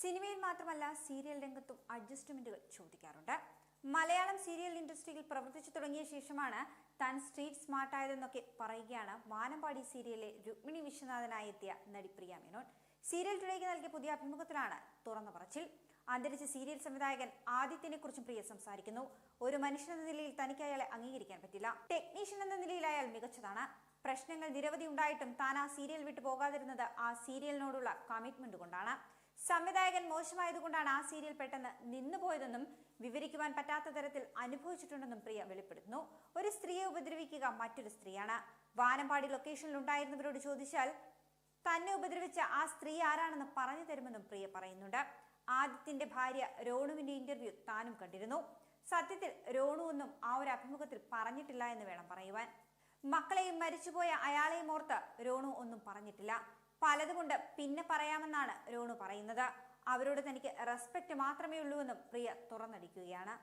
സിനിമയിൽ മാത്രമല്ല സീരിയൽ രംഗത്തും അഡ്ജസ്റ്റ്മെന്റുകൾ ചോദിക്കാറുണ്ട്. മലയാളം സീരിയൽ ഇൻഡസ്ട്രിയിൽ പ്രവർത്തിച്ചു തുടങ്ങിയ ശേഷമാണ് താൻ സ്ട്രീറ്റ് സ്മാർട്ടായതെന്നൊക്കെ പറയുകയാണ് വാനമ്പാടി സീരിയലിലെ രുക്മിണി വിശ്വനാഥനായി എത്തിയ നടി പ്രിയ മേനോൻ സീരിയൽ ടുഡേക്ക് നൽകിയ പുതിയ അഭിമുഖത്തിലാണ് തുറന്ന പറച്ചിൽ. അന്തരിച്ച സീരിയൽ സംവിധായകൻ ആദിത്യനെ കുറിച്ചും പ്രിയ സംസാരിക്കുന്നു. ഒരു മനുഷ്യൻ എന്ന നിലയിൽ തനിക്ക് അയാളെ അംഗീകരിക്കാൻ പറ്റില്ല. ടെക്നീഷ്യൻ എന്ന നിലയിൽ അയാൾ മികച്ചതാണ്. പ്രശ്നങ്ങൾ നിരവധി ഉണ്ടായിട്ടും താൻ ആ സീരിയൽ വിട്ടു പോകാതിരുന്നത് ആ സീരിയലിനോടുള്ള കമ്മിറ്റ്മെന്റ് കൊണ്ടാണ്. സംവിധായകൻ മോശമായതുകൊണ്ടാണ് ആ സീരിയൽ പെട്ടെന്ന് നിന്നുപോയതെന്നും വിവരിക്കുവാൻ പറ്റാത്ത തരത്തിൽ അനുഭവിച്ചിട്ടുണ്ടെന്നും പ്രിയ വെളിപ്പെടുത്തുന്നു. ഒരു സ്ത്രീയെ ഉപദ്രവിക്കുക മറ്റൊരു സ്ത്രീയാണ്. വാനമ്പാടി ലൊക്കേഷനിൽ ഉണ്ടായിരുന്നവരോട് ചോദിച്ചാൽ തന്നെ ഉപദ്രവിച്ച ആ സ്ത്രീ ആരാണെന്ന് പറഞ്ഞു തരുമെന്നും പ്രിയ പറയുന്നുണ്ട്. ആദിത്യന്റെ ഭാര്യ രോണുവിന്റെ ഇന്റർവ്യൂ താനും കണ്ടിരുന്നു. സത്യത്തിൽ രോണു ഒന്നും ആ ഒരു അഭിമുഖത്തിൽ പറഞ്ഞിട്ടില്ല എന്ന് വേണം പറയുവാൻ. മക്കളെയും മരിച്ചുപോയ അയാളെയും ഓർത്ത് രോണു ഒന്നും പറഞ്ഞിട്ടില്ല. പലതുകൊണ്ട് പിന്നെ പറയാമെന്നാണ് രോണു പറയുന്നത്. അവരോട് തനിക്ക് റെസ്പെക്റ്റ് മാത്രമേ ഉള്ളൂ ഉള്ളൂവെന്നും പ്രിയ തുറന്നടിക്കുകയാണ്.